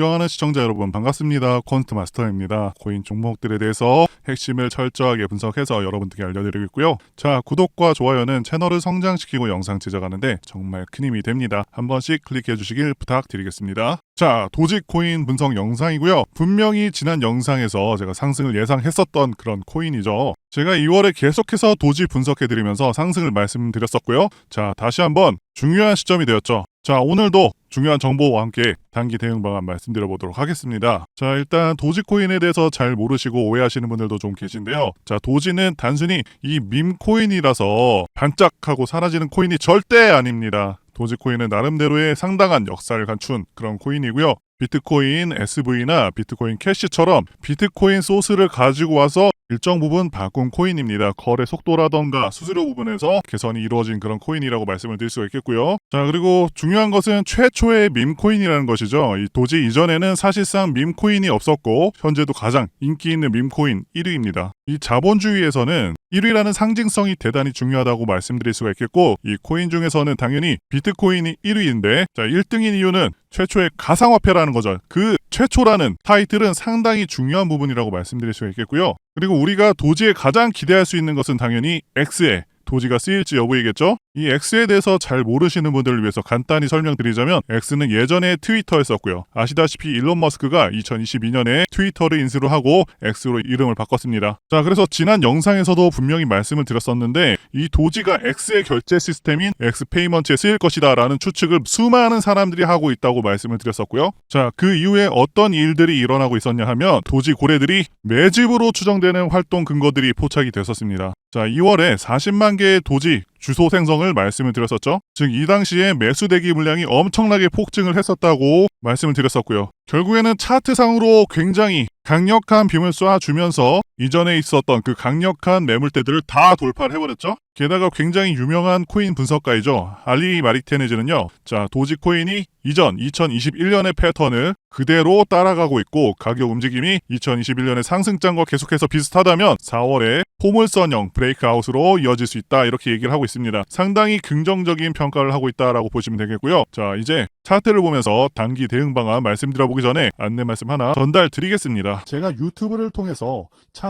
존경하는 시청자 여러분 반갑습니다. 콘스트 마스터입니다. 코인 종목들에 대해서 핵심을 철저하게 분석해서 여러분들께 알려드리고 있고요. 자 구독과 좋아요는 채널을 성장시키고 영상 제작하는데 정말 큰 힘이 됩니다. 한 번씩 클릭해 주시길 부탁드리겠습니다. 자 도지코인 분석 영상이고요. 분명히 지난 영상에서 제가 상승을 예상했었던 그런 코인이죠. 제가 2월에 계속해서 도지 분석해드리면서 상승을 말씀드렸었고요. 자 다시 한번 중요한 시점이 되었죠. 자 오늘도 중요한 정보와 함께 단기 대응 방안 말씀드려 보도록 하겠습니다. 자, 일단 도지코인에 대해서 잘 모르시고 오해하시는 분들도 좀 계신데요. 자, 도지는 단순히 이 밈코인이라서 반짝하고 사라지는 코인이 절대 아닙니다. 도지코인은 나름대로의 상당한 역사를 갖춘 그런 코인이고요. 비트코인 SV나 비트코인 캐시처럼 비트코인 소스를 가지고 와서 일정 부분 바꾼 코인입니다. 거래 속도라던가 수수료 부분에서 개선이 이루어진 그런 코인이라고 말씀을 드릴 수가 있겠고요. 자, 그리고 중요한 것은 최초의 밈코인이라는 것이죠. 이 도지 이전에는 사실상 밈코인이 없었고 현재도 가장 인기 있는 밈코인 1위입니다. 이 자본주의에서는 1위라는 상징성이 대단히 중요하다고 말씀드릴 수가 있겠고 이 코인 중에서는 당연히 비트코인이 1위인데 자 1등인 이유는 최초의 가상화폐라는 거죠. 그 최초라는 타이틀은 상당히 중요한 부분이라고 말씀드릴 수가 있겠고요. 그리고 우리가 도지에 가장 기대할 수 있는 것은 당연히 X에 도지가 쓰일지 여부이겠죠? 이 X에 대해서 잘 모르시는 분들을 위해서 간단히 설명드리자면 X는 예전에 트위터였었고요. 아시다시피 일론 머스크가 2022년에 트위터를 인수를 하고 X로 이름을 바꿨습니다. 자, 그래서 지난 영상에서도 분명히 말씀을 드렸었는데 이 도지가 X의 결제 시스템인 X페이먼트에 쓰일 것이다 라는 추측을 수많은 사람들이 하고 있다고 말씀을 드렸었고요. 자, 그 이후에 어떤 일들이 일어나고 있었냐 하면 도지 고래들이 매집으로 추정되는 활동 근거들이 포착이 됐었습니다. 자, 2월에 40만 개의 도지 주소 생성을 말씀을 드렸었죠. 즉 이 당시에 매수 대기 물량이 엄청나게 폭증을 했었다고 말씀을 드렸었고요. 결국에는 차트상으로 굉장히 강력한 빔을 쏴주면서 이전에 있었던 그 강력한 매물대들을 다 돌파를 해버렸죠. 게다가 굉장히 유명한 코인 분석가이죠. 알리 마리테네즈는요. 자, 도지코인이 이전 2021년의 패턴을 그대로 따라가고 있고 가격 움직임이 2021년의 상승장과 계속해서 비슷하다면 4월에 포물선형 브레이크아웃으로 이어질 수 있다 이렇게 얘기를 하고 있습니다. 상당히 긍정적인 평가를 하고 있다라고 보시면 되겠고요. 자, 이제 차트를 보면서 단기 대응 방안 말씀드려보기 전에 안내 말씀 하나 전달 드리겠습니다. 제가 유튜브를 통해서 차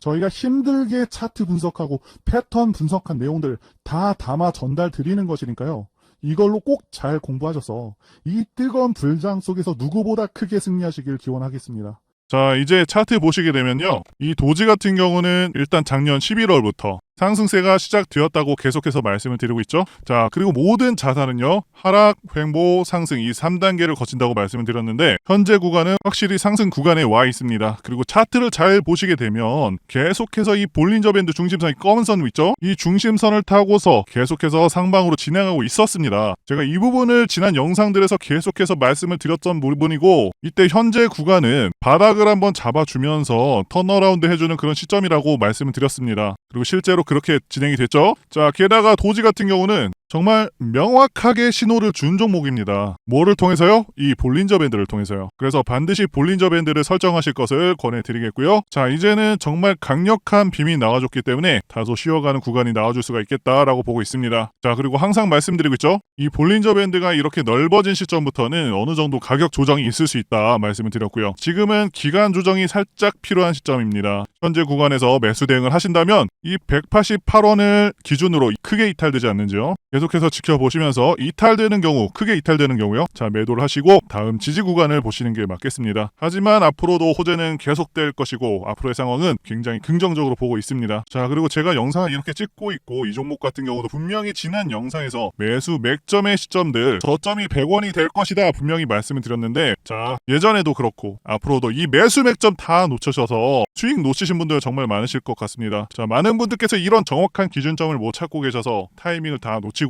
저희가 힘들게 차트 분석하고 패턴 분석한 내용들 다 담아 전달 드리는 것이니까요. 이걸로 꼭 잘 공부하셔서 이 뜨거운 불장 속에서 누구보다 크게 승리하시길 기원하겠습니다. 자, 이제 차트 보시게 되면요. 이 도지 같은 경우는 일단 작년 11월부터 상승세가 시작되었다고 계속해서 말씀을 드리고 있죠. 자, 그리고 모든 자산은요. 하락, 횡보, 상승 이 3단계를 거친다고 말씀을 드렸는데 현재 구간은 확실히 상승 구간에 와 있습니다. 그리고 차트를 잘 보시게 되면 계속해서 이 볼린저 밴드 중심선이 검은 선 있죠? 이 중심선을 타고서 계속해서 상방으로 진행하고 있었습니다. 제가 이 부분을 지난 영상들에서 계속해서 말씀을 드렸던 부분이고 이때 현재 구간은 바닥을 한번 잡아주면서 턴어라운드 해주는 그런 시점이라고 말씀을 드렸습니다. 그리고 실제로 그렇게 진행이 됐죠. 자, 게다가 도지 같은 경우는 정말 명확하게 신호를 준 종목입니다. 뭐를 통해서요? 이 볼린저 밴드를 통해서요. 그래서 반드시 볼린저 밴드를 설정하실 것을 권해드리겠고요. 자, 이제는 정말 강력한 빔이 나와줬기 때문에 다소 쉬어가는 구간이 나와줄 수가 있겠다라고 보고 있습니다. 자, 그리고 항상 말씀드리고 있죠. 이 볼린저 밴드가 이렇게 넓어진 시점부터는 어느 정도 가격 조정이 있을 수 있다 말씀을 드렸고요. 지금은 기간 조정이 살짝 필요한 시점입니다. 현재 구간에서 매수 대응을 하신다면 이 188원을 기준으로 크게 이탈되지 않는지요. 계속해서 지켜보시면서 이탈되는 경우, 크게 이탈되는 경우요. 자, 매도를 하시고 다음 지지 구간을 보시는 게 맞겠습니다. 하지만 앞으로도 호재는 계속될 것이고 앞으로의 상황은 굉장히 긍정적으로 보고 있습니다. 자, 그리고 제가 영상을 이렇게 찍고 있고 이 종목 같은 경우도 분명히 지난 영상에서 매수 맥점의 시점들 저점이 100원이 될 것이다 분명히 말씀을 드렸는데 자, 예전에도 그렇고 앞으로도 이 매수 맥점 다 놓치셔서 수익 놓치신 분들 정말 많으실 것 같습니다. 자, 많은 분들께서 이런 정확한 기준점을 못 찾고 계셔서 타이밍을 다 놓치고